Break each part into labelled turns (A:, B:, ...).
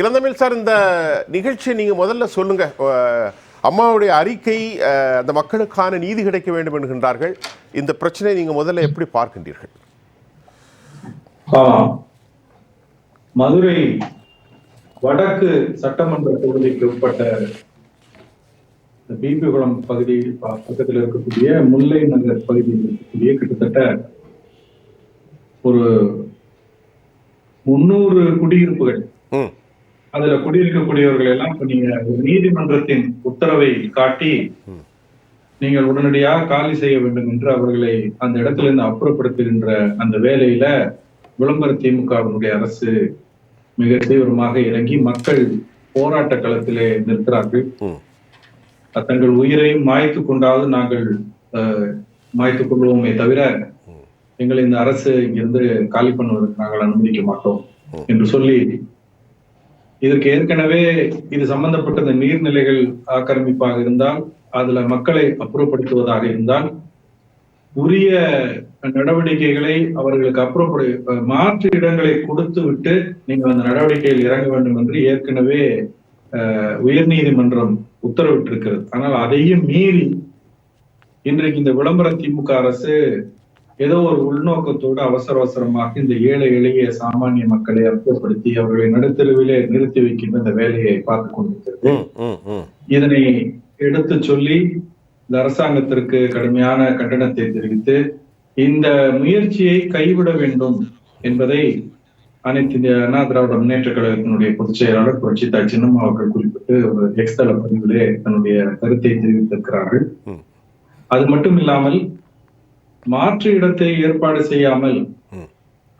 A: இளந்தமிழ் sir இந்த நிகழ்ச்சியை நீங்க முதல்ல சொல்லுங்க. அம்மாவுடைய அறிக்கை அந்த மக்களுக்கான நீதி கிடைக்க வேண்டும் என்கின்றார்கள். இந்த பிரச்சனையை நீங்க முதல்ல எப்படி பார்க்கின்றீர்கள்?
B: மதுரை வடக்கு சட்டமன்ற தொகுதிக்கு உட்பட்ட இந்த பிபிகுளம் பகுதி பக்கத்தில் இருக்கக்கூடிய முல்லை நகர் பகுதியில் இருக்கக்கூடிய கிட்டத்தட்ட ஒரு முன்னூறு குடியிருப்புகள் அதுல குடியிருக்கக்கூடியவர்கள் எல்லாம் இப்ப நீங்க ஒரு நீதிமன்றத்தின் உத்தரவை காட்டி நீங்கள் உடனடியாக காலி செய்ய வேண்டும் என்று அவர்களை அந்த இடத்துல இருந்து அப்புறப்படுத்துகின்ற அந்த வேலையில விளம்பர திமுகவினுடைய அரசு மிக தீவிரமாக இறங்கி மக்கள் போராட்ட களத்திலே நிற்கிறார்கள். தங்கள் உயிரையும் மாய்த்து கொண்டாவது நாங்கள் மாய்த்துக் கொள்வோமே தவிர எங்களை இந்த அரசு இங்கிருந்து காலி பண்ணுவதற்கு நாங்கள் அனுமதிக்க மாட்டோம் என்று சொல்லி இதற்கு ஏற்கனவே இது சம்பந்தப்பட்ட இந்த நீர்நிலைகள் ஆக்கிரமிப்பாக இருந்தால் அதுல மக்களை அப்புறப்படுத்துவதாக இருந்தால் உரிய நடவடிக்கைகளை அவர்களுக்கு அப்புறப்படு மாற்று இடங்களை கொடுத்து விட்டு நீங்கள் அந்த நடவடிக்கையில் இறங்க வேண்டும் என்று ஏற்கனவே அஹ், உயர்நீதிமன்றம் உத்தரவிட்டிருக்கிறது. ஆனால் அதையும் மீறி இன்றைக்கு இந்த விளம்பர திமுக அரசு ஏதோ ஒரு உள்நோக்கத்தோடு அவசர அவசரமாக இந்த ஏழை எளிய சாமானிய மக்களை அப்புறப்படுத்தி அவர்களை நடுத்தருவிலே நிறுத்தி வைக்கின்ற இந்த வேலையை பார்த்து கொண்டிருக்கிறது. இதனை எடுத்து சொல்லி இந்த அரசாங்கத்திற்கு கடுமையான கண்டனத்தை தெரிவித்து இந்த முயற்சியை கைவிட வேண்டும் என்பதை அனைத்து இந்திய அண்ணா திராவிட முன்னேற்ற கழகத்தினுடைய பொதுச் செயலாளர் புரட்சி தாய் சின்னம்மா அவர்கள் குறிப்பிட்டு ஒரு எக்ஸ்தல பதிவிலே தன்னுடைய கருத்தை தெரிவித்திருக்கிறார்கள். அது மட்டும் இல்லாமல் மாற்று இடத்தை ஏற்பாடு செய்யாமல்.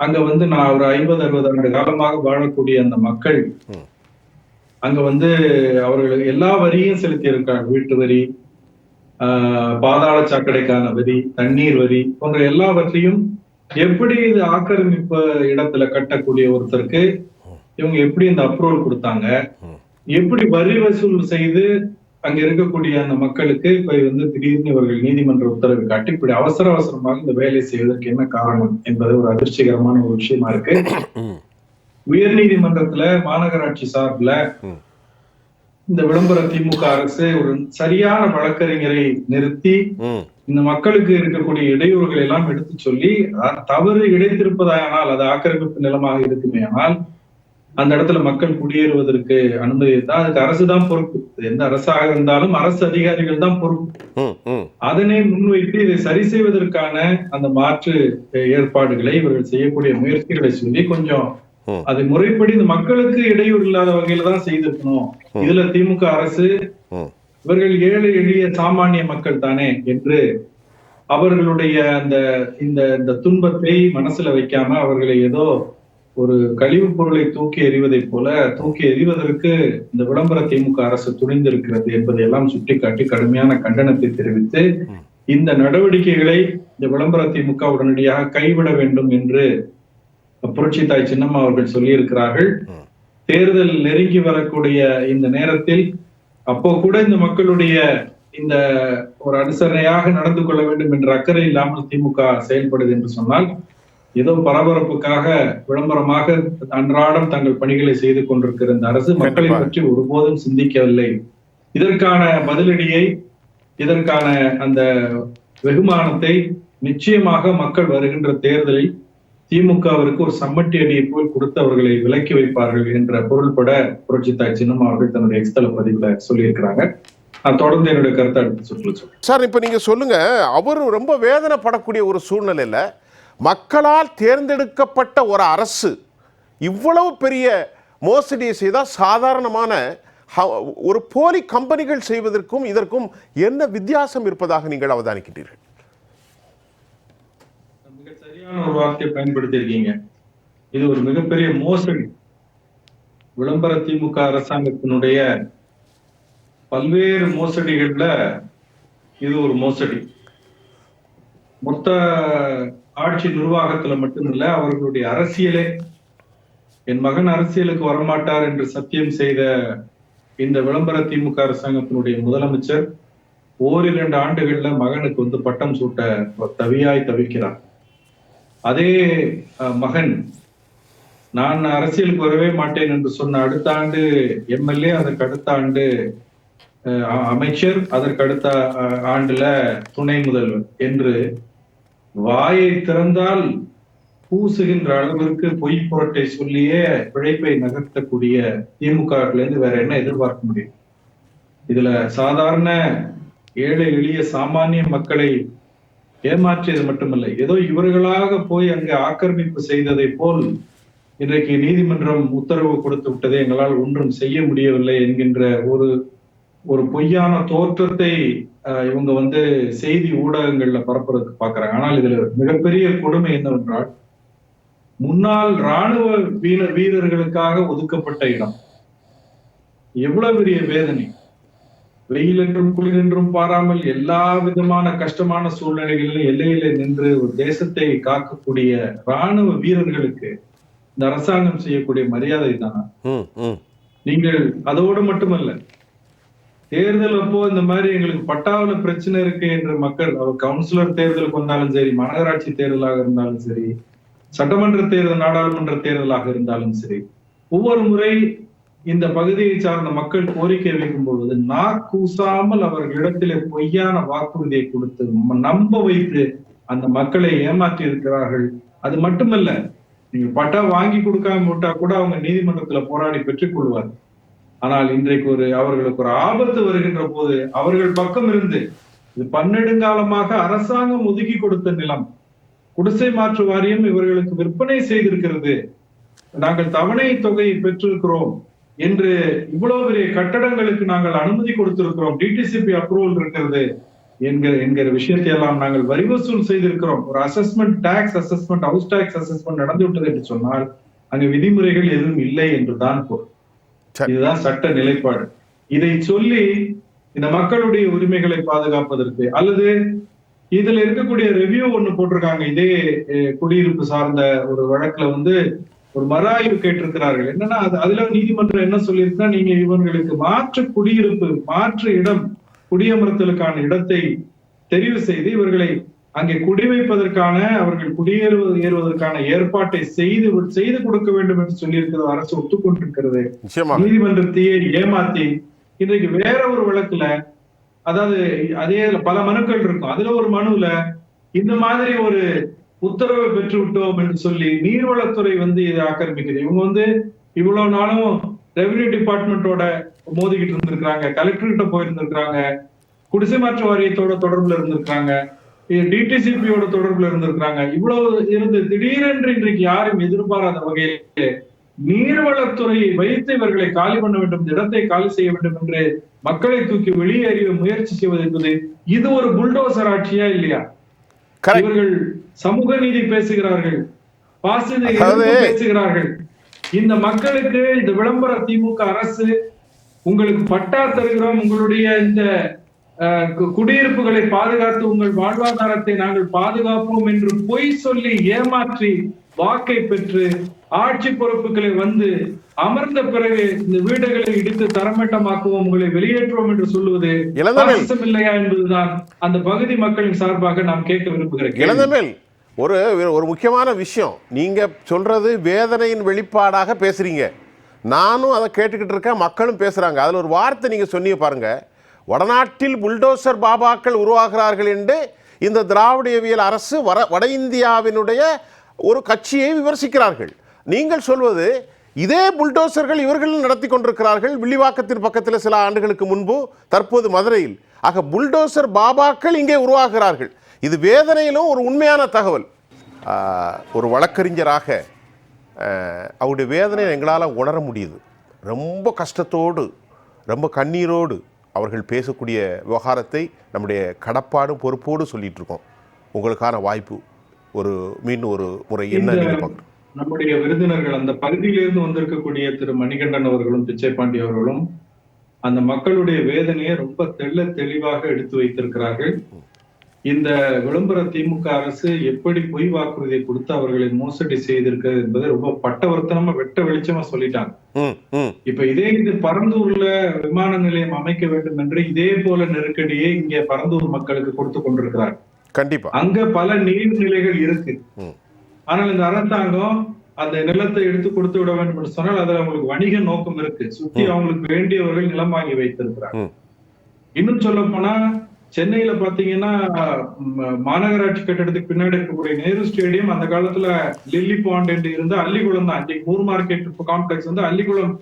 B: அங்க வந்து நான் ஒரு ஐம்பது அறுபது ஆண்டு காலமாக வாழக்கூடிய அந்த மக்கள். அங்க வந்து அவர்கள் எல்லா வரியும் செலுத்தி இருக்காங்க வீட்டு வரி ஆஹ், பாதாள சாக்கடைக்கான வரி தண்ணீர் வரி போன்ற எல்லாவற்றையும் எப்படி இது ஆக்கிரமிப்பு இடத்துல கட்டக்கூடிய ஒருத்தருக்கு இவங்க எப்படி இந்த அப்ரூவல் கொடுத்தாங்க. எப்படி வரி வசூல் செய்து அங்க இருக்கக்கூடிய அந்த மக்களுக்கு இப்ப வந்து திடீர்னு இவர்கள் நீதிமன்ற உத்தரவு காட்டி இப்படி அவசர அவசரமாக இந்த வேலை செய்வதற்கு என்ன காரணம் என்பது ஒரு அதிர்ச்சிகரமான ஒரு விஷயமா இருக்கு. உயர் நீதிமன்றத்துல மாநகராட்சி சார்பில். இந்த விளம்பர திமுக அரசு ஒரு சரியான வழக்கறிஞரை நிறுத்தி இந்த மக்களுக்கு இருக்கக்கூடிய இடையூறுகளை எல்லாம் எடுத்து சொல்லி தவறு இழைத்திருப்பதானால் அது ஆக்கிரமிப்பு நிலமாக இருக்குமே ஆனால் அந்த இடத்துல மக்கள் குடியேறுவதற்கு அனுமதி தான் அதுக்கு அரசு தான் பொறுப்பு எந்த அரசாக இருந்தாலும் அரசு அதிகாரிகள் தான் பொறுப்பு. அதனை முன்வைத்து இதை சரி செய்வதற்கான அந்த மாற்று ஏற்பாடுகளை இவர்கள் செய்யக்கூடிய முயற்சிகளை சொல்லி கொஞ்சம். அதை முறைப்படி இந்த மக்களுக்கு இடையூறு இல்லாத வகையில தான் செய்திருக்கணும். இதுல திமுக அரசு இவர்கள் ஏழை எளிய சாமானிய மக்கள் தானே என்று அவர்களுடைய அந்த இந்த இந்த துன்பத்தை மனசுல வைக்காம அவர்களை ஏதோ ஒரு கழிவுப் பொருளை தூக்கி எறிவதைப் போல தூக்கி எறிவதற்கு இந்த விளம்பர திமுக அரசு துணிந்திருக்கிறது என்பதை எல்லாம் சுட்டிக்காட்டி கடுமையான கண்டனத்தை தெரிவித்து இந்த நடவடிக்கைகளை இந்த விளம்பர திமுக உடனடியாக கைவிட வேண்டும் என்று புரட்சி தாய் சின்னம்மா அவர்கள் சொல்லியிருக்கிறார்கள். தேர்தல் நெருங்கி வரக்கூடிய இந்த நேரத்தில் அப்போ கூட இந்த மக்களுடைய இந்த ஒரு அனுசரணையாக நடந்து கொள்ள வேண்டும் என்ற அக்கறை இல்லாமல் திமுக செயல்படுது என்று சொன்னால் ஏதோ பரபரப்புக்காக விளம்பரமாக அன்றாடம் தங்கள் பணிகளை செய்து கொண்டிருக்கிற இந்த அரசு மக்களை. பற்றி ஒருபோதும் சிந்திக்கவில்லை. இதற்கான பதிலடியை இதற்கான அந்த வெகுமானத்தை நிச்சயமாக மக்கள் வருகின்ற தேர்தலில் திமுகவிற்கு ஒரு சம்மட்டி அடியை போல் கொடுத்து அவர்களை விலக்கி வைப்பார்கள் என்ற பொருள்பட புரட்சி தாய் சின்னம்மா அவர்கள் தன்னுடைய எக்ஸ்தல பதிவுல சொல்லியிருக்கிறாங்க. தொடர்ந்து என்னுடைய கருத்தை அடுத்து
A: சார் இப்போ நீங்கள் சொல்லுங்க அவர் ரொம்ப வேதனைப்படக்கூடிய ஒரு சூழ்நிலையில் மக்களால் தேர்ந்தெடுக்கப்பட்ட ஒரு அரசு இவ்வளவு பெரிய மோசடியை செய்தால் சாதாரணமான ஒரு போலி கம்பெனிகள் செய்வதற்கும் இதற்கும் என்ன வித்தியாசம் இருப்பதாக நீங்கள்
B: அவதானிக்கிறீர்கள் சரியான ஒரு வார்த்தையை பயன்படுத்தியிருக்கீங்க. இது ஒரு மிகப்பெரிய மோசடி. விளம்பர திமுக அரசாங்கத்தினுடைய பல்வேறு மோசடிகள்ல இது ஒரு மோசடி. மொத்த ஆட்சி நிர்வாகத்துல மட்டுமில்ல அவர்களுடைய அரசியலே. என் மகன் அரசியலுக்கு வரமாட்டார் என்று சத்தியம் செய்த இந்த விளம்பர திமுக அரசாங்கத்தினுடைய முதலமைச்சர் ஓரிரண்டு ஆண்டுகள்ல மகனுக்கு வந்து பட்டம் சூட்ட தவியாய் தவிக்கிறார். அதே மகன் நான் அரசியலுக்கு வரவே மாட்டேன் என்று சொன்ன அடுத்த ஆண்டு எம்எல்ஏ அதற்கு அடுத்த ஆண்டு அ- அமைச்சர் அதற்கு அடுத்த ஆண்டுல துணை முதல்வர் என்று வாயை திறந்தால் பூசுகின்ற அளவிற்கு பொய் புரட்டை சொல்லியே பிழைப்பை நகர்த்தக்கூடிய திமுக இருந்து வேற என்ன எதிர்பார்க்க முடியும்? இதுல சாதாரண ஏழை எளிய சாமானிய மக்களை ஏமாற்றியது மட்டுமல்ல ஏதோ இவர்களாக போய் அங்கு ஆக்கிரமிப்பு செய்ததை போல் இன்றைக்கு நீதிமன்றம் உத்தரவு கொடுத்து விட்டதை எங்களால் ஒன்றும் செய்ய முடியவில்லை என்கின்ற ஒரு ஒரு பொய்யான தோற்றத்தை இவங்க வந்து செய்தி ஊடகங்கள்ல பரப்புறதுக்கு பாக்குறாங்க. ஆனால் இதுல மிகப்பெரிய கொடுமை என்னவென்றால் முன்னாள் ராணுவ வீரர் வீரர்களுக்காக ஒதுக்கப்பட்ட இடம். எவ்வளவு பெரிய வேதனை. வெயில் என்றும் குளிர் என்றும் பாராமல் எல்லா விதமான கஷ்டமான சூழ்நிலைகளிலும் எல்லையில நின்று ஒரு தேசத்தை காக்கக்கூடிய ராணுவ வீரர்களுக்கு இந்த அரசாங்கம் செய்யக்கூடிய மரியாதை தானா. நீங்கள் அதோடு மட்டுமல்ல தேர்தல் அப்போ இந்த மாதிரி எங்களுக்கு பட்டாவில பிரச்சனை இருக்கு என்று மக்கள் அவர் கவுன்சிலர் தேர்தலுக்கு வந்தாலும் சரி மாநகராட்சி தேர்தலாக இருந்தாலும் சரி சட்டமன்ற தேர்தல் நாடாளுமன்ற தேர்தலாக இருந்தாலும் சரி ஒவ்வொரு முறை இந்த பகுதியை சார்ந்த மக்கள் கோரிக்கை வைக்கும் பொழுது நாக்கூசாமல் அவர்களிடத்திலே பொய்யான வாக்குறுதியை கொடுத்து நம்ப வைத்து அந்த மக்களை ஏமாற்றி இருக்கிறார்கள் அது மட்டுமல்ல நீங்க பட்டா வாங்கி கொடுக்காம விட்டா கூட அவங்க நீதிமன்றத்துல போராடி பெற்றுக் கொள்வார்கள். ஆனால் இன்றைக்கு ஒரு அவர்களுக்கு ஒரு ஆபத்து வருகின்ற போது அவர்கள் பக்கம் இருந்து இது பன்னெடுங்காலமாக அரசாங்கம் ஒதுக்கி கொடுத்த நிலம் குடிசை மாற்று வாரியம் இவர்களுக்கு விற்பனை செய்திருக்கிறது. நாங்கள் தவணை தொகையை பெற்றிருக்கிறோம் என்று இவ்வளவு பெரிய கட்டடங்களுக்கு நாங்கள் அனுமதி கொடுத்திருக்கிறோம். டிடிசிபி அப்ரூவல் இருக்கிறது என்கிற என்கிற விஷயத்தை எல்லாம் நாங்கள் வரி வசூல் செய்திருக்கிறோம். ஒரு assessment tax assessment house tax assessment நடந்து விட்டது என்று சொன்னால் அங்கு விதிமுறைகள் எதுவும் இல்லை என்றுதான் பொருள். இதுதான் சட்ட நிலைப்பாடு. இதை சொல்லி இந்த மக்களுடைய உரிமைகளை பாதுகாப்பதற்கு அல்லது இதுல இருக்கக்கூடிய ரிவ்யூ ஒண்ணு போட்டிருக்காங்க. இதே குடியிருப்பு சார்ந்த ஒரு வழக்குல வந்து ஒரு மறாய்வு கேட்டிருக்கிறார்கள். என்னன்னா அது அதுல நீதிமன்றம் என்ன சொல்லியிருக்குன்னா நீங்க இவர்களுக்கு மாற்று குடியிருப்பு மாற்று இடம் குடியமர்த்தலுக்கான இடத்தை தெரிவு செய்து இவர்களை அங்கே குடிவைப்பதற்கான அவர்கள் குடியேறுவது ஏறுவதற்கான ஏற்பாட்டை செய்து செய்து கொடுக்க வேண்டும் என்று சொல்லியிருக்கிறது. அரசு ஒத்துக்கொண்டிருக்கிறது. நீதிமன்றத்தையே ஏமாத்தி இன்றைக்கு வேற ஒரு வழக்குல அதாவது அதே பல மனுக்கள் இருக்கும். அதுல ஒரு மனுல இந்த மாதிரி ஒரு உத்தரவை பெற்று விட்டோம் என்று சொல்லி நீர்வளத்துறை வந்து இதை ஆக்கிரமிக்குது. இவங்க வந்து இவ்வளவு நாளும் ரெவன்யூ டிபார்ட்மெண்ட்டோட மோதிக்கிட்டு இருந்திருக்காங்க கலெக்டர்கிட்ட போயிருந்திருக்காங்க குடிசை மாற்று வாரியத்தோட தொடர்புல இருந்திருக்காங்க டிடிசிபியோட தொடர்புல இருந்திருக்காங்க இவ்வளவு இருந்து திடீரென்று இன்றைக்கு யாரும் எதிர்பாராத வகையில் நீர்வளத்துறையை வைத்து இவர்களை காலி பண்ண வேண்டும் இடத்தை காலி செய்ய வேண்டும் என்று மக்களை தூக்கி வெளியேறிய முயற்சி செய்வது என்பது இது ஒரு புல்டோசர் ஆட்சியா இல்லையா? இவர்கள் சமூக நீதி பேசுகிறார்கள் பாசித பேசுகிறார்கள். இந்த மக்களுக்கு இந்த விளம்பர திமுக அரசு உங்களுக்கு பட்டா தருகிறோம் உங்களுடைய இந்த குடியிருப்புகளை பாதுகாத்து உங்கள் வாழ்வாதாரத்தை நாங்கள் பாதுகாப்போம் என்று பொய் சொல்லி ஏமாற்றி வாக்கை பெற்று ஆட்சி பொறுப்புகளை வந்து அமர்ந்த பிறகு இந்த வீடுகளை இடித்து தரமட்டமாக்குவோம் உங்களை வெளியேற்றுவோம் என்று சொல்லுவது இல்லையா என்பதுதான் அந்த பகுதி மக்களின் சார்பாக நாம் கேட்க விரும்புகிறேன்.
A: ஒரு ஒரு முக்கியமான விஷயம். நீங்க சொல்றது வேதனையின் வெளிப்பாடாக பேசுறீங்க. நானும் அதை கேட்டுக்கிட்டு இருக்கேன் மக்களும் பேசுறாங்க. அதுல ஒரு வார்த்தை நீங்க சொன்னீங்க பாருங்க. வடநாட்டில் புல்டோசர் பாபாக்கள் உருவாகிறார்கள் என்று இந்த திராவிடவியல் அரசு வட வட இந்தியாவினுடைய ஒரு கட்சியை விமர்சிக்கிறார்கள். நீங்கள் சொல்வது இதே புல்டோசர்கள் இவர்கள் நடத்தி கொண்டிருக்கிறார்கள் வில்லிவாக்கத்தின் பக்கத்தில் சில ஆண்டுகளுக்கு முன்பு தற்போது மதுரையில். ஆக புல்டோசர் பாபாக்கள் இங்கே உருவாகிறார்கள். இது வேதனையிலும் ஒரு உண்மையான தகவல். ஒரு வழக்கறிஞராக அவருடைய வேதனையை எங்களால் உணர முடியுது. ரொம்ப கஷ்டத்தோடு ரொம்ப கண்ணீரோடு அவர்கள் பேசக்கூடிய விவகாரத்தை நம்முடைய கடப்பாடும் பொறுப்போடு சொல்லிட்டு இருக்கோம் உங்களுக்கான வாய்ப்பு ஒரு மீண்டும் ஒரு முறை என்ன நீங்கள் பார்க்குறோம்
B: நம்முடைய விருந்தினர்கள் அந்த பகுதியிலிருந்து வந்திருக்கக்கூடிய திரு. மணிகண்டன் அவர்களும் பிச்சைப்பாண்டி அவர்களும் அந்த மக்களுடைய வேதனையை ரொம்ப தெள்ள தெளிவாக எடுத்து வைத்திருக்கிறார்கள். இந்த விளம்பர திமுக அரசு எப்படி பொய் வாக்குறுதியை கொடுத்து அவர்களை மோசடி செய்திருக்கிறது என்பதை ரொம்ப பட்டவர்த்தனமா வெட்ட வெளிச்சமா சொல்லிட்டாங்க. இப்ப இதே இது பரந்தூர்ல விமான நிலையம் அமைக்க வேண்டும் என்று இதே போல நெருக்கடியை இங்கே பரந்தூர் மக்களுக்கு கொடுத்து கொண்டிருக்கிறார்.
A: கண்டிப்பாக
B: அங்க பல நீர்நிலைகள் இருக்கு. ஆனால் இந்த அரசாங்கம் அந்த நிலத்தை எடுத்து கொடுத்து விட வேண்டும் என்று சொன்னால் அதுல அவங்களுக்கு வணிக நோக்கம் இருக்கு. சுத்தி அவங்களுக்கு வேண்டியவர்கள் நிலம் வாங்கி வைத்திருக்கிறாங்க
A: ம்.
B: இன்னும் சொல்ல போனா சென்னையில பாத்தீங்கன்னா மாநகராட்சி கட்டடத்துக்கு பின்னாடி இருக்கக்கூடிய நேரு ஸ்டேடியம் அந்த காலத்துல லில்லி பாண்ட் என்று இருந்த அள்ளிக்குளம் தான் அன்றைக்கு மூர் மார்க்கெட் காம்ப்ளெக்ஸ் வந்து அள்ளிக்குளம்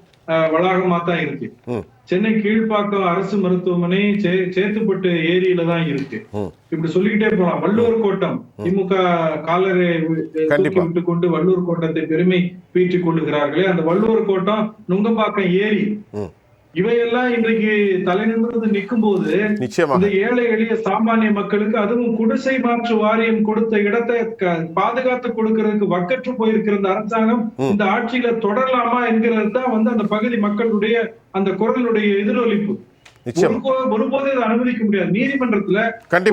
B: வளாகமா தான் இருக்கு. சென்னை கீழ்ப்பாக்கம் அரசு மருத்துவமனை சேத்துப்பட்டு ஏரியில தான் இருக்கு. இப்படி சொல்லிக்கிட்டே போலாம் வள்ளுவர் கோட்டம் திமுக காலரை. விட்டு கொண்டு வள்ளுவர் கோட்டத்தை பெருமை பீற்றிக் கொள்ளுகிறார்களே அந்த வள்ளுவர் கோட்டம் நுங்கம்பாக்கம் ஏரி. இவையெல்லாம் இன்றைக்கு தலை நிமிர்ந்து நிற்கும் போது இந்த ஏழை எளிய சாமானிய மக்களுக்கு அதுவும் குடிசை மாற்று வாரியம் கொடுத்த இடத்தை பாதுகாத்து கொடுக்கிறதுக்கு வக்கற்று போயிருக்கிற இந்த அரசாங்கம். இந்த ஆட்சியில தொடரலாமா என்கிறது தான் வந்து அந்த பகுதி மக்களுடைய அந்த குரலுடைய எதிரொலிப்பு. ஒருபோதும் இதை அனுமதிக்க முடியாது. நீதிமன்றத்துல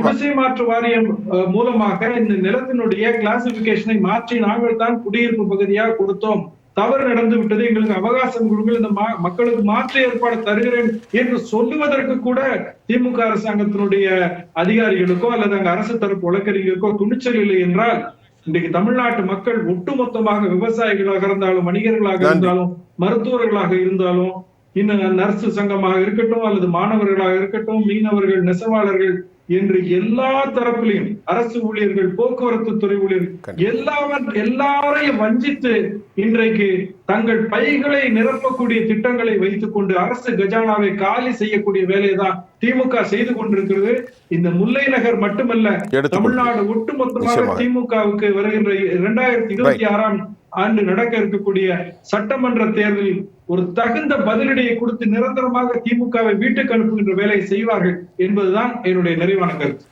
B: குடிசை மாற்று வாரியம் மூலமாக இந்த நிலத்தினுடைய கிளாசிபிகேஷனை மாற்றி நாங்கள் தான் குடியிருப்பு பகுதியாக கொடுத்தோம். தவறு நடந்து விட்டது எங்களுக்கு அவகாசம் கொடுங்கள் இந்த மக்களுக்கு மாற்று ஏற்பாடு தருகிறேன் என்று சொல்லுவதற்கு கூட திமுக அரசாங்கத்தினுடைய அதிகாரிகளுக்கோ அல்லது அங்க அரசு தரப்பு வழக்கறிஞருக்கோ துணிச்சல் இல்லை என்றால் இன்றைக்கு தமிழ்நாட்டு மக்கள் ஒட்டுமொத்தமாக விவசாயிகளாக இருந்தாலும் வணிகர்களாக. இருந்தாலும் மருத்துவர்களாக இருந்தாலும் இன்னும் நர்சு சங்கமாக இருக்கட்டும் அல்லது மாணவர்களாக இருக்கட்டும் மீனவர்கள் நெசவாளர்கள் என்று எல்லா தரப்பிலையும் அரசு ஊழியர்கள் போக்குவரத்து துறை ஊழியர்கள். எல்லாவன் எல்லாரையும் வஞ்சித்து இன்றைக்கு தங்கள் பைகளை நிரப்பக்கூடிய திட்டங்களை வைத்துக் கொண்டு அரசு கஜானாவை காலி செய்யக்கூடிய வேலையை தான் திமுக செய்து கொண்டிருக்கிறது இந்த முல்லை நகர் மட்டுமல்ல. தமிழ்நாடு ஒட்டுமொத்தமாக. திமுகவுக்கு வருகின்ற இரண்டாயிரத்தி இருபத்தி ஆறாம் ஆண்டு நடக்க இருக்கக்கூடிய சட்டமன்ற தேர்தலில் ஒரு தகுந்த பதிலடியை கொடுத்து நிரந்தரமாக திமுகவை வீட்டுக்கு அனுப்புகின்ற வேலையை செய்வார்கள் என்பதுதான் என்னுடைய நிறைவான கருத்து.